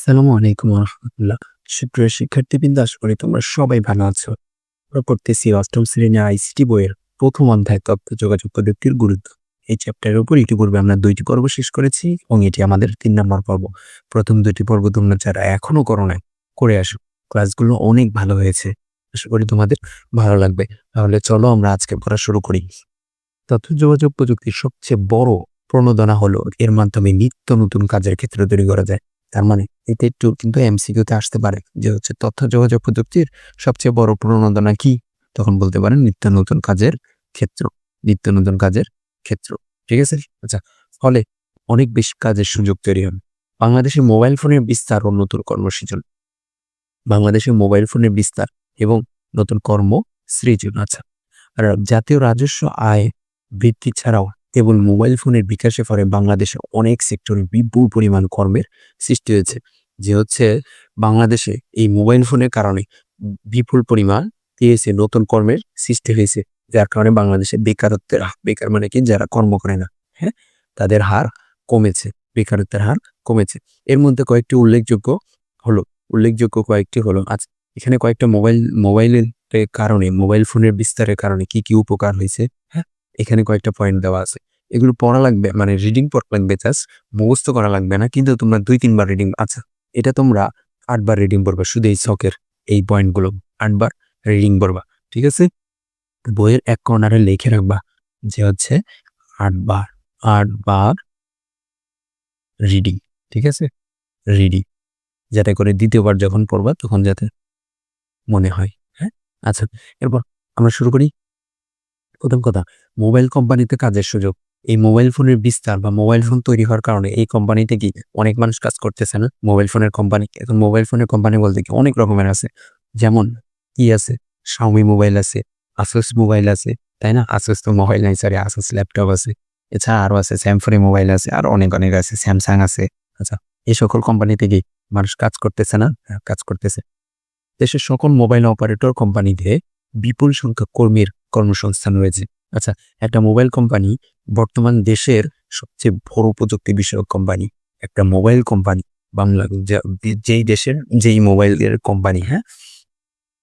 আসসালামু আলাইকুম রহমতুল্লাহ সুপ্রিয় শিক্ষার্থীবৃন্দ, আশা করি তোমরা সবাই ভালো আছো। আমরা পড়তেছি অষ্টম শ্রেণি আইসিটি বইয়ের প্রথম অধ্যায় তথ্য যোগাযোগ প্রযুক্তির গুরুত্ব। এই চ্যাপ্টারের উপর ইতিপূর্বে আমরা দুইটি পর্ব শেষ করেছি এবং এটি আমাদের তিন নম্বর পর্ব। প্রথম দুটি পর্ব তোমরা যারা এখনও করো নাই, করে আসো। ক্লাসগুলো অনেক ভালো হয়েছে। আশা করি তোমাদের ভালো লাগবে। তাহলে চলো আমরা আজকে পড়া শুরু করি। তথ্য যোগাযোগ প্রযুক্তির সবচেয়ে বড় প্রণোদনা হলো এর মাধ্যমে নিত্য নতুন কাজের ক্ষেত্র তৈরি করা যায়। তার মানে এতে একটু কিন্তু এমসিকিউতে আসতে পারে। যে হচ্ছে তথ্য যোগাযোগ প্রযুক্তির সবচেয়ে বড় প্রণোদনা কি? তখন বলতে পারেন নিত্য নতুন কাজের ক্ষেত্র। নিত্য নতুন কাজের ক্ষেত্র। ঠিক আছে? আচ্ছা ফলে অনেক বেশি কাজের সুযোগ তৈরি হবে বাংলাদেশে মোবাইল ফোনের বিস্তার ও নতুন কর্মসৃজন। বাংলাদেশে মোবাইল ফোনের বিস্তার এবং নতুন কর্ম সৃজন। আচ্ছা আর জাতীয় রাজস্ব আয় বৃদ্ধি ছাড়াও কেবল মোবাইল ফোনের বিকাশের ফলে বাংলাদেশে অনেক সেক্টরে বিপুল পরিমাণ কর্মের সৃষ্টি হয়েছে। যে হচ্ছে বাংলাদেশে এই মোবাইল ফোনের কারণে বিপুল পরিমাণ পেয়েছে নতুন কর্মের সৃষ্টি হয়েছে, যার কারণে বাংলাদেশে বেকারত্বের বেকার মানে কি? যারা কর্ম করে না হ্যাঁ? তাদের হার কমেছে, বেকারত্বের হার কমেছে। এর মধ্যে কয়েকটি উল্লেখযোগ্য হলো, উল্লেখযোগ্য কয়েকটি হলো আজ এখানে কয়েকটা মোবাইল, মোবাইলের কারণে, মোবাইল ফোনের বিস্তারের কারণে কি কি উপকার হয়েছে হ্যাঁ? এখানে কয়েকটা পয়েন্ট দেওয়া আছে। এগুলো পড়া লাগবে মানে রিডিং পড়া লাগবে জাস্ট মুখস্থ করা লাগবে না, কিন্তু তোমরা দুই, তিনবার রিডিং আচ্ছা এটা তোমরা আটবার রিডিং পড়বা, শুধু এই শখের এই পয়েন্টগুলো আটবার রিডিং পড়বা, ঠিক আছে? বইয়ের এক কর্নারে লিখে রাখবা যে হচ্ছে আটবার আটবার রিডিং ঠিক আছে? রিডিং যাতে করে দ্বিতীয়বার যখন পড়বা তখন যাতে মনে হয় হ্যাঁ? আচ্ছা এরপর আমরা শুরু করি। প্রথম কথা মোবাইল কোম্পানিতে কাজের সুযোগ। এই মোবাইল ফোনের বিস্তার বা মোবাইল ফোন তৈরি হওয়ার কারণে এই কোম্পানিতে কি অনেক মানুষ কাজ করতেছে না। মোবাইল ফোনের কোম্পানি এখন মোবাইল ফোনের কোম্পানি বলতে কি অনেক রকমের আছে। যেমন কি আছে? শাওমি মোবাইল আছে আসুস মোবাইল আছে তাই না? আসুস তো মোবাইল নাই সরি আসুস ল্যাপটপ আছে। এছাড়া আরও আছে স্যামফোনে মোবাইল আছে আর অনেক অনেক আছে স্যামসাং আছে। আচ্ছা এই সকল কোম্পানিতে কি মানুষ কাজ করতেছে না? হ্যাঁ, কাজ করতেছে। দেশের সকল মোবাইল অপারেটর কোম্পানিতে বিপুল সংখ্যক কর্মীর কর্মসংস্থান রয়েছে। আচ্ছা একটা মোবাইল কোম্পানি বর্তমান দেশের সবচেয়ে বড় প্রযুক্তি বিষয়ক কোম্পানি, একটা মোবাইল কোম্পানি বাংলা যেই দেশের, যেই মোবাইলের কোম্পানি হ্যাঁ?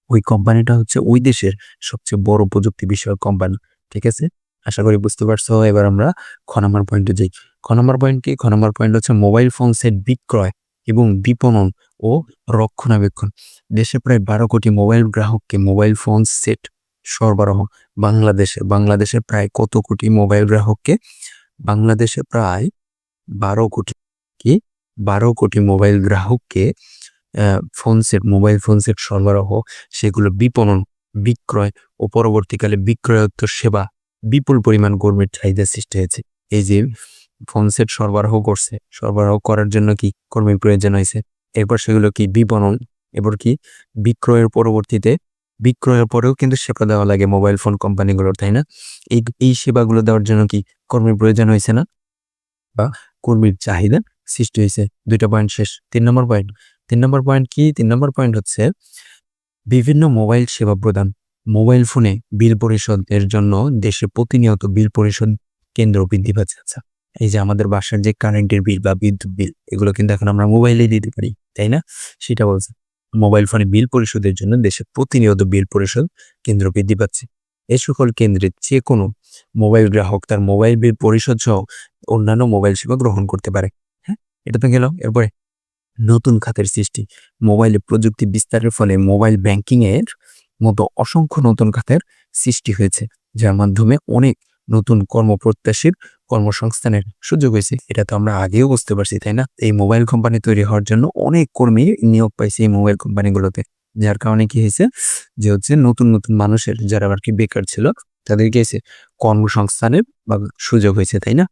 ওই কোম্পানিটা হচ্ছে ওই দেশের সবচেয়ে বড় প্রযুক্তি বিষয়ক কোম্পানি, ঠিক আছে? আশা করি বুঝতে পারছ। এবার আমরা খ নম্বর পয়েন্টে যাই। খ নম্বর পয়েন্ট কি? খ নম্বর পয়েন্ট হচ্ছে মোবাইল ফোন সেট বিক্রয় এবং বিপণন ও রক্ষণাবেক্ষণ। দেশে প্রায় বারো কোটি মোবাইল গ্রাহককে মোবাইল ফোন সেট সরবরাহ। বাংলাদেশে বাংলাদেশে প্রায় কত কোটি মোবাইল গ্রাহককে? বাংলাদেশে প্রায় বারো কোটি কি? বারো কোটি মোবাইল গ্রাহককে phone set mobile phone set সরবরাহ, সেগুলো বিপণন, বিক্রয় ও পরবর্তীকালে বিক্রয়োত্তর সেবা বিপুল পরিমাণ কর্মীর চাহিদা সৃষ্টি হয়েছে। এই যে ফোন সেট সরবরাহ করছে, সরবরাহ করার জন্য কি কর্মীর প্রয়োজন হয়েছে? এরপর সেগুলো কি বিপণন? এরপর কি বিক্রয়ের পরবর্তীতে বিক্রয়ের পরেও কিন্তু সেবা দেওয়া লাগে মোবাইল ফোন কোম্পানিগুলোর তাই না? এই এই সেবাগুলো দেওয়ার জন্য কি কর্মীর প্রয়োজন হয়েছে না? বা কর্মীর চাহিদা সৃষ্টি হয়েছে। দুইটা পয়েন্ট শেষ। তিন নম্বর পয়েন্ট তিন নম্বর পয়েন্ট কি? তিন নম্বর পয়েন্ট হচ্ছে বিভিন্ন মোবাইল সেবা প্রদান। মোবাইল ফোনে বিল পরিশোধের জন্য দেশে প্রতিনিয়ত বিল পরিশোধ কেন্দ্র বৃদ্ধি পাচ্ছে। আচ্ছা এই যে আমাদের বাসার যে কারেন্টের বিল বা বিদ্যুৎ বিল, এগুলো কিন্তু এখন আমরা মোবাইলে দিতে পারি, তাই না? সেটা বলছে। মোবাইল ফোনে বিল পরিশোধের জন্য দেশে প্রতিনিয়ত বিল পরিশোধ কেন্দ্র বৃদ্ধি পাচ্ছে। এ সকল কেন্দ্রে যে কোনো মোবাইল গ্রাহক তার মোবাইল বিল পরিশোধ সহ অন্যান্য মোবাইল সেবা গ্রহণ করতে পারে। হ্যাঁ এটা তো গেল। এরপরে নতুন খাতের সৃষ্টি। মোবাইলে প্রযুক্তি বিস্তারের ফলে মোবাইল ব্যাংকিং এর মতো অসংখ্য নতুন খাতের সৃষ্টি হয়েছে, যার মাধ্যমে অনেক নতুন কর্মপ্রত্যাশীর কর্মসংস্থানের সুযোগ হয়েছে, এটা তো আমরা আগেও বুঝতে পারছি, তাই না? এই মোবাইল কোম্পানি তৈরি হওয়ার জন্য অনেক কর্মী নিয়োগ পাইছে এই মোবাইল কোম্পানিগুলোতে যার কারণে কি হয়েছে যে হচ্ছে নতুন নতুন মানুষের যারা আর কি বেকার ছিল তাদেরকে এসে কর্মসংস্থানের বা সুযোগ হয়েছে, তাই না?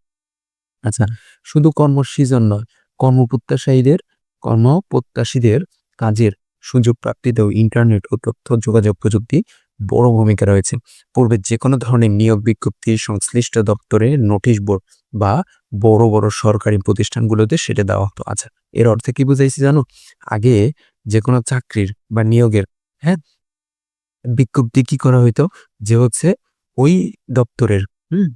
আচ্ছা শুধু কর্মসৃজন নয়, কর্মপ্রত্যাশীদের কর্মপ্রত্যাশীদের কাজের সুযোগ প্রাপ্তিতেও ইন্টারনেট ও তথ্য, যোগাযোগ প্রযুক্তি বড় ভূমিকা রয়েছে। পূর্বে যে কোনো ধরনের নিয়োগ বিজ্ঞপ্তি, সংশ্লিষ্ট দপ্তরে নোটিশ বোর্ড বা বড় বড় সরকারি প্রতিষ্ঠানগুলোতে সেটা দেওয়া হতো। আচ্ছা এর অর্থে কি বুঝাইছি জানো? আগে যে কোনো চাকরির বা নিয়োগের হ্যাঁ বিজ্ঞপ্তি কি করা হইতো? যে হচ্ছে ওই দপ্তরের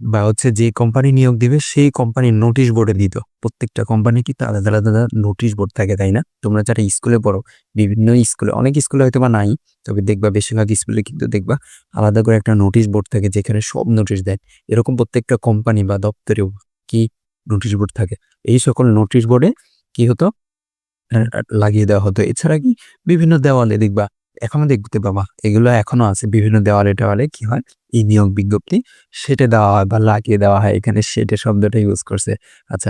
বা হচ্ছে যে কোম্পানি নিয়োগ দিবে, সেই কোম্পানির নোটিশ বোর্ডে দিত। প্রত্যেকটা কোম্পানি কিন্তু আলাদা আলাদা নোটিশ বোর্ড থাকে, তাই না? তোমরা যারা স্কুলে পড়ো, বিভিন্ন স্কুলে অনেক স্কুলে হয়তো বা নাই, তবে দেখবা বেশিরভাগ স্কুলে কিন্তু দেখবা আলাদা করে একটা নোটিশ বোর্ড থাকে যেখানে সব নোটিশ দেয়। এরকম প্রত্যেকটা কোম্পানি বা দপ্তরেও কি নোটিশ বোর্ড থাকে। এই সকল নোটিশ বোর্ডে কি হতো? লাগিয়ে দেওয়া হতো। এছাড়া কি বিভিন্ন দেওয়ালে দেখবা এখনও দেখতে পাবা এগুলো এখনও আছে, বিভিন্ন দেওয়ালে টেওয়ালে কি হয়? এই নিয়োগ বিজ্ঞপ্তি, সেটে দেওয়া হয় বা লাগিয়ে দেওয়া হয়, এখানে সেটে শব্দটা ইউজ করছে। আচ্ছা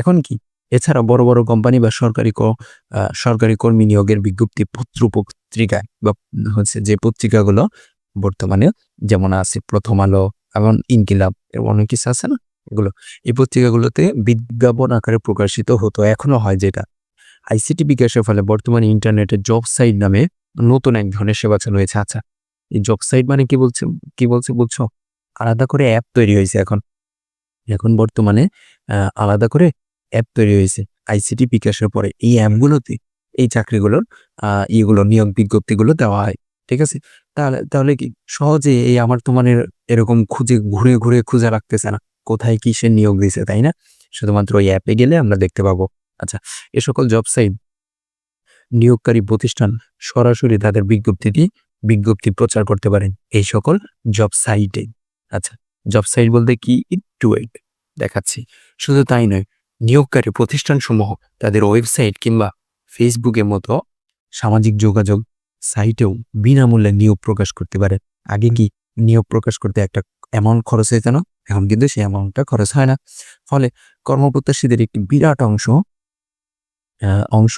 এখন কি? এছাড়া বড় বড় কোম্পানি বা সরকারি সরকারি কর্মী নিয়োগের বিজ্ঞপ্তি পত্র পত্রিকায় বা হচ্ছে যে পত্রিকাগুলো বর্তমানে যেমন আছে প্রথম আলো, এবং ইনকিলাব অনেক কিছু আছে না? এগুলো। এই পত্রিকাগুলোতে বিজ্ঞাপন আকারে প্রকাশিত হতো, এখনও হয় যেটা। আইসিটি বিকাশের ফলে বর্তমানে ইন্টারনেটে জব সাইট নামে নতুন এক ধরনের সেবা চালু হয়েছে। আচ্ছা এই জব সাইট মানে কি বলছে কি বলছে বলছো? আলাদা করে অ্যাপ তৈরি হয়েছে এখন। এখন বর্তমানে আলাদা করে অ্যাপ তৈরি হয়েছে আইসিটি বিকাশের পরে। এই অ্যাপগুলোতে এই চাকরিগুলোর ইয়েগুলো, নিয়োগ বিজ্ঞপ্তিগুলো দেওয়া হয়। ঠিক আছে? তাহলে তাহলে কি? সহজে এই আমার তোমার এরকম খুঁজে, ঘুরে ঘুরে খুঁজে রাখতেছে না। কোথায় কিসের নিয়োগ দিছে তাই না? শুধুমাত্র ওই অ্যাপে গেলে আমরা দেখতে পাবো। আচ্ছা এ সকল জব সাইট নিয়োগকারী প্রতিষ্ঠান সরাসরি তাদের বিজ্ঞপ্তিটি বিজ্ঞপ্তি প্রচার করতে পারেন। এই সকল জব সাইটে আচ্ছা জব সাইট বলতে কি? একটু ওয়েট দেখাচ্ছি। শুধু তাই নয়, নিয়োগকারী প্রতিষ্ঠানসমূহ তাদের ওয়েবসাইট কিংবা ফেসবুকের মতো সামাজিক যোগাযোগ সাইটেও বিনামূল্যে নিয়োগ প্রকাশ করতে পারে আগে কি নিয়োগ প্রকাশ করতে একটা অ্যামাউন্ট খরচ হয়েছে না? এখন কিন্তু সেই অ্যামাউন্টটা খরচ হয় না। ফলে কর্মপ্রত্যাশীদের একটি বিরাট অংশ অংশ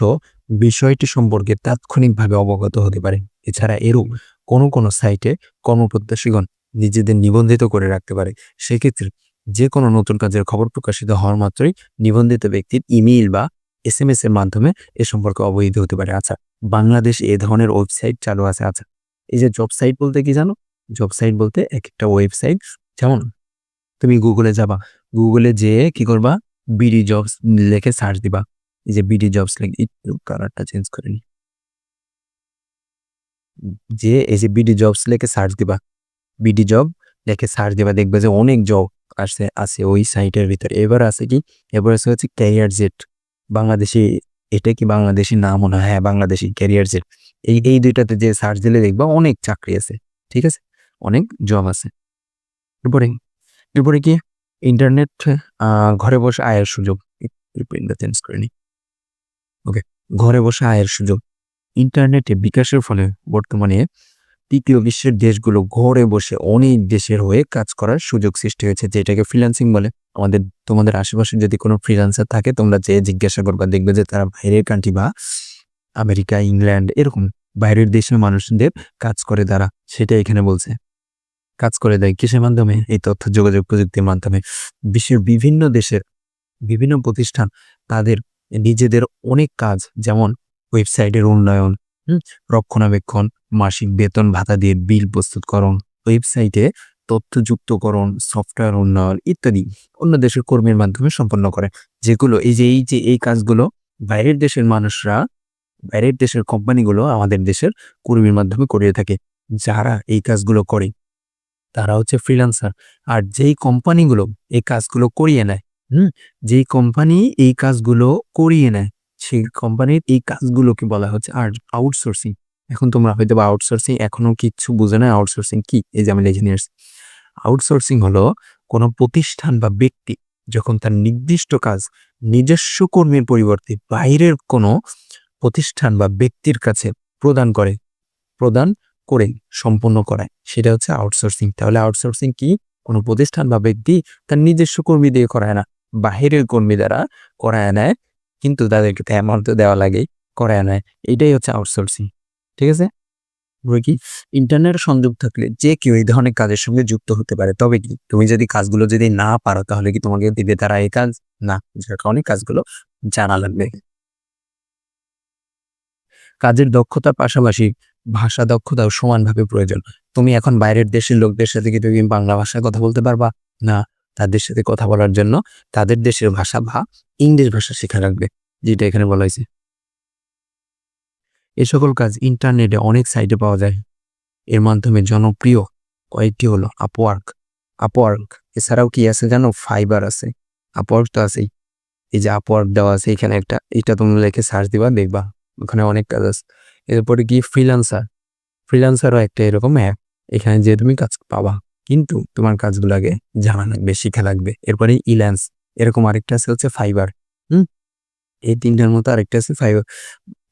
বিষয়টি সম্পর্কে তাৎক্ষণিকভাবে অবগত হতে পারে। এছাড়া এরও কোনো কোনো সাইটে কর্মপ্রত্যাশীগণ নিজেদের নিবন্ধিত করে রাখতে পারে। সেক্ষেত্রে যে কোনো নতুন কাজের খবর প্রকাশিত হওয়ার মাত্রই নিবন্ধিত ব্যক্তির ইমেইল বা এস এম এস এর মাধ্যমে এ সম্পর্কে অবহিত হতে পারে। আচ্ছা বাংলাদেশ এ ধরনের ওয়েবসাইট চালু আছে। আচ্ছা এই যে জব সাইট বলতে কি জানো? জব সাইট বলতে এক একটা ওয়েবসাইট যেমন তুমি গুগলে যাবা। গুগলে যেয়ে কি করবা? বিডি জবস লিখে সার্চ দিবা। এই যে বিডি জবস লিখে একটু কালারটা চেঞ্জ করে নি। যে এই যে বিডি জবস লিখে সার্চ দিবা বিডি জব লিখে সার্চ দিবা, দেখবে যে অনেক জব আসছে আছে ওই সাইটের ভিতরে। এবার আছে কি? এবার আছে হচ্ছে ক্যারিয়ার জেট বাংলাদেশি, এটা কি বাংলাদেশি নাম মনে হয়? হ্যাঁ বাংলাদেশি ক্যারিয়ার জেট এই এই দুইটাতে যে সার্চ দিলে দেখবা অনেক চাকরি আছে, ঠিক আছে? অনেক জব আছে। এরপরে এরপরে কি? ইন্টারনেট ঘরে বসে আয়ের সুযোগ। চেঞ্জ করে নি। ওকে ঘরে বসে আয়ের সুযোগ। ইন্টারনেটে বিকাশের ফলে বর্তমানে তৃতীয় বিশ্বের দেশগুলো ঘরে বসে অনেক দেশের হয়ে কাজ করার সুযোগ সৃষ্টি হয়েছে, যেটাকে ফ্রিল্যান্সিং বলে। আমাদের, তোমাদের আশেপাশে যদি কোনো ফ্রিল্যান্সার থাকে, তোমরা যে জিজ্ঞাসা করবা, দেখবে যে তারা বাইরের কান্ট্রি বা আমেরিকা, ইংল্যান্ড, এরকম বাইরের দেশের মানুষদের কাজ করে তারা সেটা এখানে বলছে। কাজ করে দেয় কিসের মাধ্যমে? এই তথ্য, যোগাযোগ প্রযুক্তির মাধ্যমে। বিশ্বের বিভিন্ন দেশের বিভিন্ন প্রতিষ্ঠান তাদের নিজেদের অনেক কাজ, যেমন ওয়েবসাইটের উন্নয়ন রক্ষণাবেক্ষণ, মাসিক বেতন ভাতা দিয়ে বিল প্রস্তুতকরণ, ওয়েবসাইটে তথ্য যুক্তকরণ সফটওয়্যার উন্নয়ন ইত্যাদি অন্য দেশের কর্মীর মাধ্যমে সম্পন্ন করে। যেগুলো এই যে এই যে, এই কাজগুলো বাইরের দেশের মানুষরা, বাইরের দেশের কোম্পানিগুলো আমাদের দেশের কর্মীর মাধ্যমে করিয়ে থাকে। যারা এই কাজগুলো করে, তারা হচ্ছে ফ্রিল্যান্সার আর যেই কোম্পানিগুলো এই কাজগুলো করিয়ে নেয় হুম? যেই কোম্পানি এই কাজগুলো করিয়ে নেয়, সেই কোম্পানির এই কাজগুলোকে বলা হচ্ছে আর আউটসোর্সিং এখন তোমরা হয়তো বা আউটসোর্সিং এখনও কিচ্ছু বুঝে না আউটসোর্সিং কি? এই যে আমি লিখে নিয়ে আউটসোর্সিং হলো কোনো প্রতিষ্ঠান বা ব্যক্তি যখন তার নির্দিষ্ট কাজ নিজস্ব কর্মীর পরিবর্তে বাইরের কোনো প্রতিষ্ঠান বা ব্যক্তির কাছে প্রদান করে প্রদান করে, সম্পন্ন করায় সেটা হচ্ছে আউটসোর্সিং তাহলে আউটসোর্সিং কি? কোনো প্রতিষ্ঠান বা ব্যক্তি তার নিজস্ব কর্মী দিয়ে করায় না। বাহিরের কর্মী দ্বারা করায় নেয়, কিন্তু তাদেরকে তো অ্যামাউন্ট তো দেওয়া লাগে করায় নেয়। এটাই হচ্ছে আউটসোর্সিং ঠিক আছে? কি ইন্টারনেট সংযোগ থাকলে যে কেউ এই ধরনের কাজের সঙ্গে যুক্ত হতে পারে, তবে কি তুমি যদি কাজগুলো যদি না পারো, তাহলে কি তোমাকে দিবে তারা এই কাজ? না, যার কারণে কাজগুলো জানা লাগবে। কাজের দক্ষতার পাশাপাশি ভাষা দক্ষতাও সমানভাবে প্রয়োজন। তুমি এখন বাইরের দেশের লোকদের সাথে কি তুমি বাংলা ভাষায় কথা বলতে পারবা? না তাদের সাথে কথা বলার জন্য তাদের দেশের ভাষা বা ইংলিশ ভাষা শেখা রাখবে, যেটা এখানে বলা হয়েছে। এ সকল কাজ ইন্টারনেটে অনেক সাইটে পাওয়া যায়। এর মাধ্যমে জনপ্রিয় কয়েকটি হলো আপওয়ার্ক আপওয়ার্ক এছাড়াও কি আছে জানো? ফাইবার আছে। আপওয়ার্ক তো আছেই। এই যে আপওয়ার্ক দেওয়া আছে এখানে একটা, এটা তোমরা লেখে সার্চ দিবা, দেখবা ওখানে অনেক কাজ আছে। এরপরে কি? ফ্রিলান্সার ফ্রিলান্সারও একটা এরকম অ্যাপ এখানে যে তুমি কাজ পাবা। কিন্তু তোমার কাজগুলো আগে জানা লাগবে, শিখা লাগবে। এরপরে ইল্যান্স এরকম আরেকটা আছে হচ্ছে ফাইবার হুম? এই তিনটার মতো আরেকটা আছে ফাইবার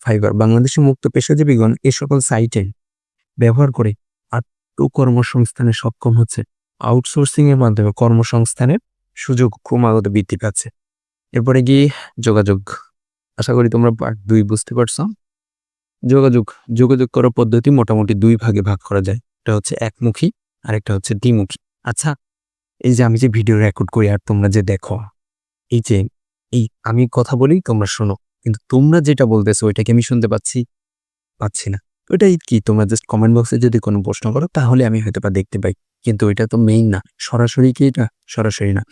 ফাইবার বাংলাদেশের মুক্ত পেশাজীবীগণ এ সকল সাইটে ব্যবহার করে আত্ম কর্মসংস্থানে সক্ষম হচ্ছে। আউটসোর্সিং এর মাধ্যমে কর্মসংস্থানের সুযোগ ক্রমাগত বৃদ্ধি পাচ্ছে। এরপরে গিয়ে যোগাযোগ। আশা করি তোমরা পার্ট দুই বুঝতে পারছ। যোগাযোগ যোগাযোগ করার পদ্ধতি মোটামুটি দুই ভাগে ভাগ করা যায়। এটা হচ্ছে একমুখী আর একটা হচ্ছে দ্বিমুখী আচ্ছা এই যে আমি যে ভিডিও রেকর্ড করি আর তোমরা যে দেখো, এই যে, এই আমি কথা বলি, তোমরা শোনো। কিন্তু তোমরা যেটা বলতেছো, ওইটাকে আমি শুনতে পাচ্ছি পাচ্ছি না। ওইটাই কি, তোমরা জাস্ট কমেন্ট বক্সে যদি কোনো প্রশ্ন করো, তাহলে আমি হয়তো বা দেখতে পাই। কিন্তু ওইটা তো মেইন না, সরাসরি কি এটা? সরাসরি না।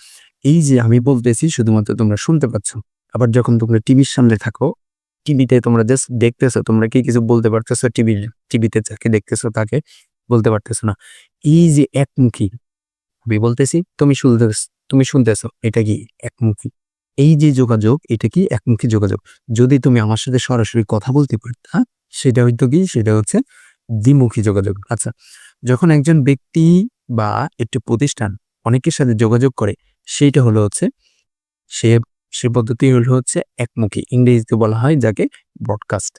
এই যে আমি বলতেছি, শুধুমাত্র তোমরা শুনতে পাচ্ছ। আবার যখন তোমরা টিভির সামনে থাকো টিভিতে তোমরা জাস্ট দেখতেছো, তোমরা কি কিছু বলতে পারতেছো? টিভির টিভিতে যাকে দেখতেছো তাকে। বলতে পারতেছো না। এই যে একমুখী, আমি বলতেছি, তুমি শুনতে, তুমি শুনতেছো, এটা কি একমুখী? এই যে যোগাযোগ, এটা কি একমুখী যোগাযোগ? যদি তুমি আমার সাথে সরাসরি কথা বলতে পারতা, সেটা হয়তো কি, সেটা হচ্ছে দ্বিমুখী যোগাযোগ। আচ্ছা যখন একজন ব্যক্তি বা একটি প্রতিষ্ঠান অনেকের সাথে যোগাযোগ করে, সেইটা হলো হচ্ছে, সে সে পদ্ধতি হলো হচ্ছে একমুখী, ইংরেজিতে বলা হয় যাকে ব্রডকাস্ট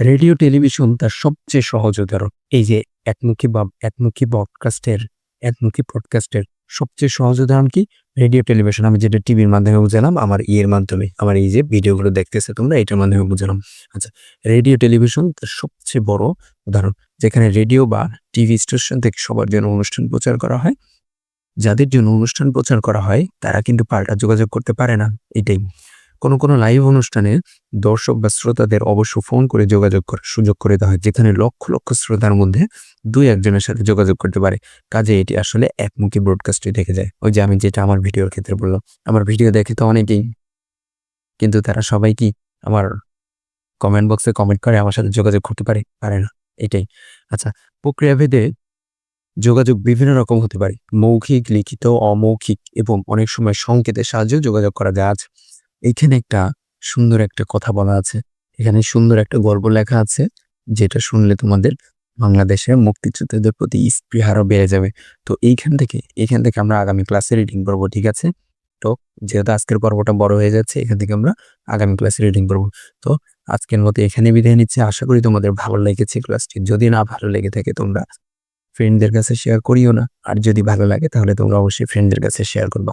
রেডিও টেলিভিশন তার সবচেয়ে সহজ উদাহরণ। এই যে একমুখী বা একমুখী ব্রডকাস্টের একমুখী ব্রডকাস্টের সবচেয়ে সহজ উদাহরণ কি? Radio television. আমি যেটা টিভির মাধ্যমে বুঝালাম, আমার ইয়ের মাধ্যমে, আমার এই যে ভিডিওগুলো দেখতেছে তোমরা, এটার মাধ্যমে বুঝালাম। আচ্ছা রেডিও টেলিভিশন তার সবচেয়ে বড় উদাহরণ, যেখানে রেডিও বা টিভি স্টেশন থেকে সবার জন্য অনুষ্ঠান প্রচার করা হয়। যাদের জন্য অনুষ্ঠান প্রচার করা হয়, তারা কিন্তু পাল্টা যোগাযোগ করতে পারে না, এটাই। কোনো কোনো লাইভ অনুষ্ঠানে দর্শক বা শ্রোতাদের অবশ্য ফোন করে যোগাযোগ করার সুযোগ করে দেওয়া হয়, যেখানে লক্ষ লক্ষ শ্রোতার মধ্যে দুই একজনের সাথে যোগাযোগ করতে পারে। কাজে এটি আসলে একমুখী ব্রডকাস্টে দেখে যায়। ওই যে আমি যেটা আমার ভিডিওর ক্ষেত্রে বললাম, আমার ভিডিও দেখে তো অনেকেই, কিন্তু তারা সবাই কি আমার কমেন্ট বক্সে কমেন্ট করে আমার সাথে যোগাযোগ করতে পারে? পারে না, এটাই। আচ্ছা প্রক্রিয়াভেদে যোগাযোগ বিভিন্ন রকম হতে পারে। মৌখিক, লিখিত, অমৌখিক এবং অনেক সময় সংকেতের সাহায্যেও যোগাযোগ করা যায়। আজ এইখানে একটা সুন্দর একটা কথা বলা আছে। এখানে সুন্দর একটা গল্প লেখা আছে, যেটা শুনলে তোমাদের বাংলাদেশে মুক্তিযোদ্ধাদের প্রতি স্পৃহারও বেড়ে যাবে। তো এইখান থেকে এইখান থেকে আমরা আগামী ক্লাসে রিডিং পড়ব, ঠিক আছে? তো যেহেতু আজকের পর্বটা বড় হয়ে যাচ্ছে, এখান থেকে আমরা আগামী ক্লাসে রিডিং পড়ব। তো আজকের মতো এখানে বিদায় নিচ্ছে। আশা করি তোমাদের ভালো লেগেছে ক্লাসটি যদি না ভালো লেগে থাকে, তোমরা ফ্রেন্ডদের কাছে শেয়ার করিও না। আর যদি ভালো লাগে, তাহলে তোমরা অবশ্যই ফ্রেন্ডদের কাছে শেয়ার করবা।